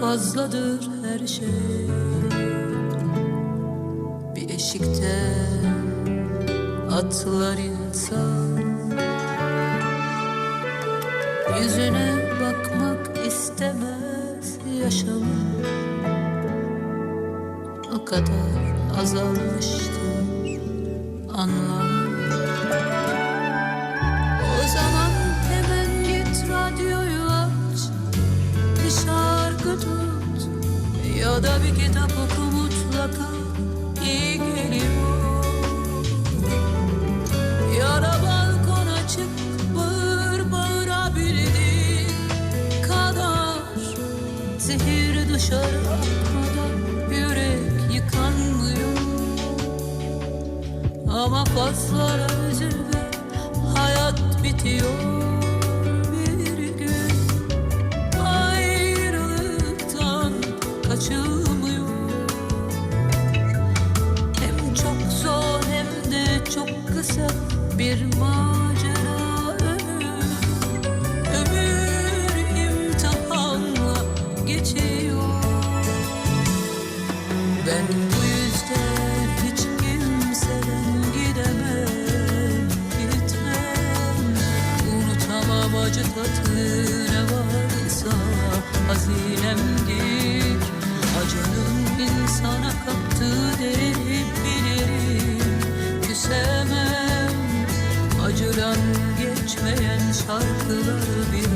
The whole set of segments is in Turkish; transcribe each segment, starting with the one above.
fazladır her şey. Bir eşikte atlar insan. Yüzüne bakmak istemez yaşamı O kadar azalmıştır anlam şarkı tut. Ya da bir kitap oku mutlaka. İyi geliyor. Ya da balkona çık bağır bağırabildiğin kadar. Zehir dışarı akmadan yürek yıkanmıyor. Ama fazla üzülme hayat bitiyor kaçılmıyor Hem çok zor hem de çok kısa bir macera geçmeyen şarkılar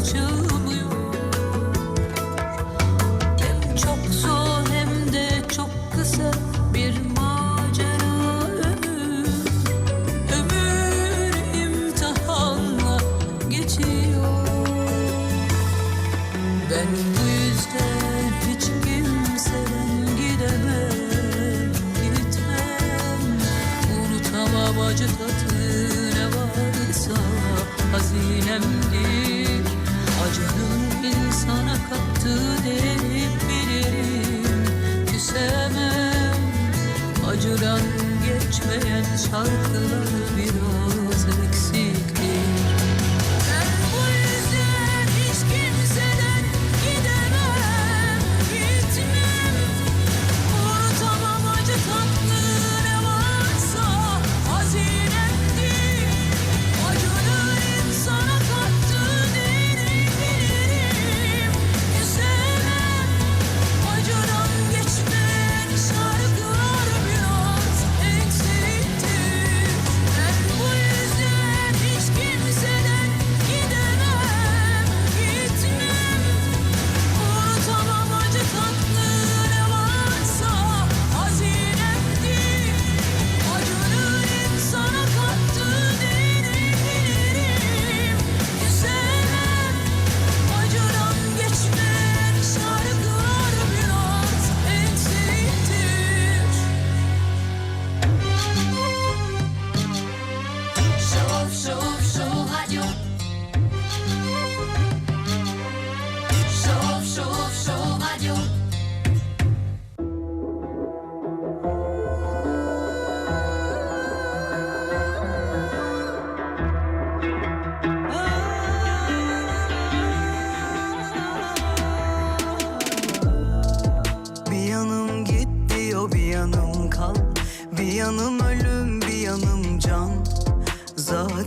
kaçılmıyor Hem çok zor hem de çok kısa bir macera ömür. Ömür imtihanla geçiyor. Ben bu yüzden hiç kimseden gidemem, gitmem. Unutamam acı tatlı insana kattığı değeri bilirim. Küsemem. Acıdan geçmeyen şarkılar biraz eksiktir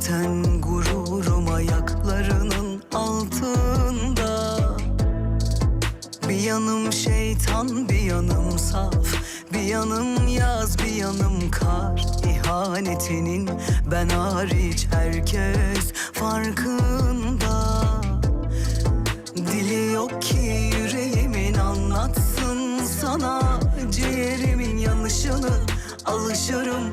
Zaten gururum ayaklarının altında. Bir yanım şeytan bir yanım saf. Bir yanım yaz bir yanım kar. İhanetinin ben hariç herkes farkında. Dili yok ki yüreğimin anlatsın sana. Ciğerimin yanışını alışırım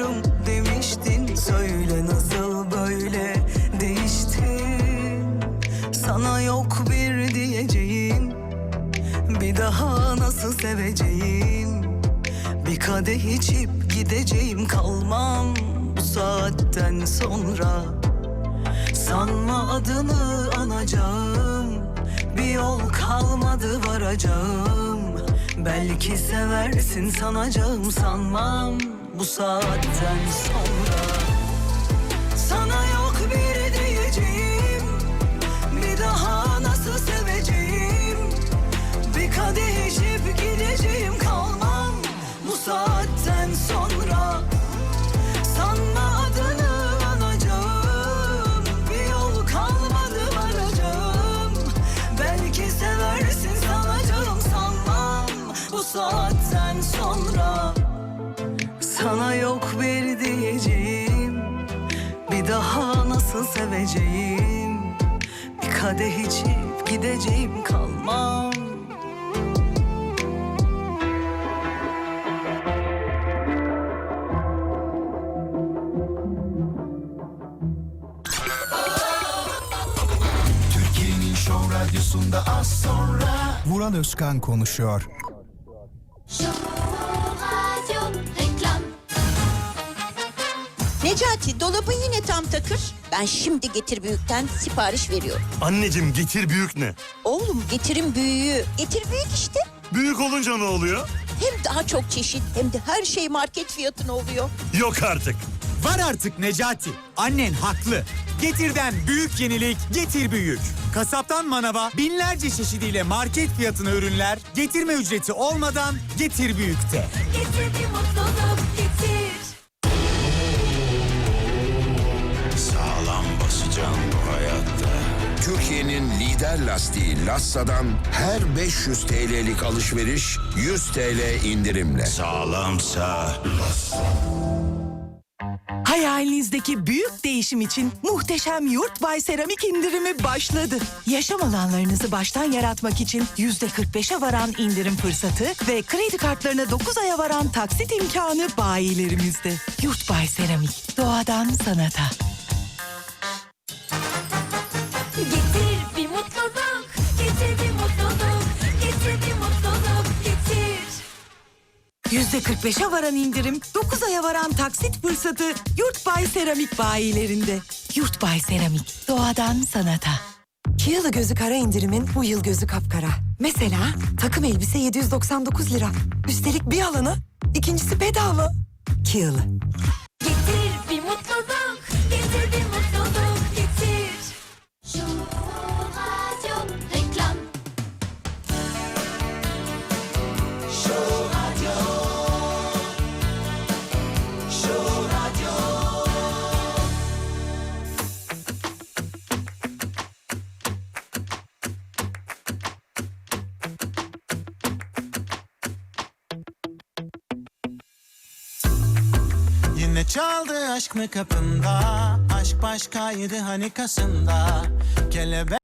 alışırım demiştin. Söyle nasıl böyle değiştin? Sana yok bir diyeceğim. Bir daha nasıl seveceğim? Bir kadeh içip gideceğim. Kalmam Bu saatten sonra. Sanma adını anacağım. Bir yol kalmadı varacağım. Belki seversin sanacağım. Sanmam Bu saatten sonra? Sana yok bir diyeceğim Bir daha nasıl seveceğim? Bir kadeh içip gideceğim kalmam Bu saatten sonra nasıl seveceğim Bir kadeh içip gideceğim kalmam Türkiye'nin Show Radyosu'nda az sonra Vural Özkan konuşuyor. Necati dolabın yine tam takır. Ben şimdi Getir Büyük'ten sipariş veriyorum. Anneciğim getir büyük ne? Oğlum Getir'in büyüğü. Getir Büyük işte. Büyük olunca ne oluyor? Hem daha çok çeşit hem de her şey market fiyatına oluyor. Yok artık. Var artık Necati. Annen haklı. Getir'den büyük yenilik Getir Büyük. Kasaptan manava binlerce çeşidiyle market fiyatına ürünler getirme ücreti olmadan Getir Büyük'te. Getir bir mutluluk getir Basacağım bu hayatta. Türkiye'nin lider lastiği Lassa'dan her 500 TL'lik alışveriş 100 TL indirimle. Sağlamsa Hayalinizdeki büyük değişim için muhteşem Yurt Bay Seramik indirimi başladı. Yaşam alanlarınızı baştan yaratmak için yüzde 45'e varan indirim fırsatı ve kredi kartlarına 9 aya varan taksit imkanı bayilerimizde. Yurt Bay Seramik, doğadan sanata. 45'e varan indirim, 9 aya varan taksit fırsatı Yurt Bay Seramik bayilerinde. Yurt Bay Seramik, doğadan sanata. Kiyalı gözü kara indirimin bu yıl gözü kapkara. Mesela takım elbise 799 lira. Üstelik bir alana ikincisi bedava. Kiyalı. Çaldı aşk mı kapında Aşk başkaydı hani kasında Kelebek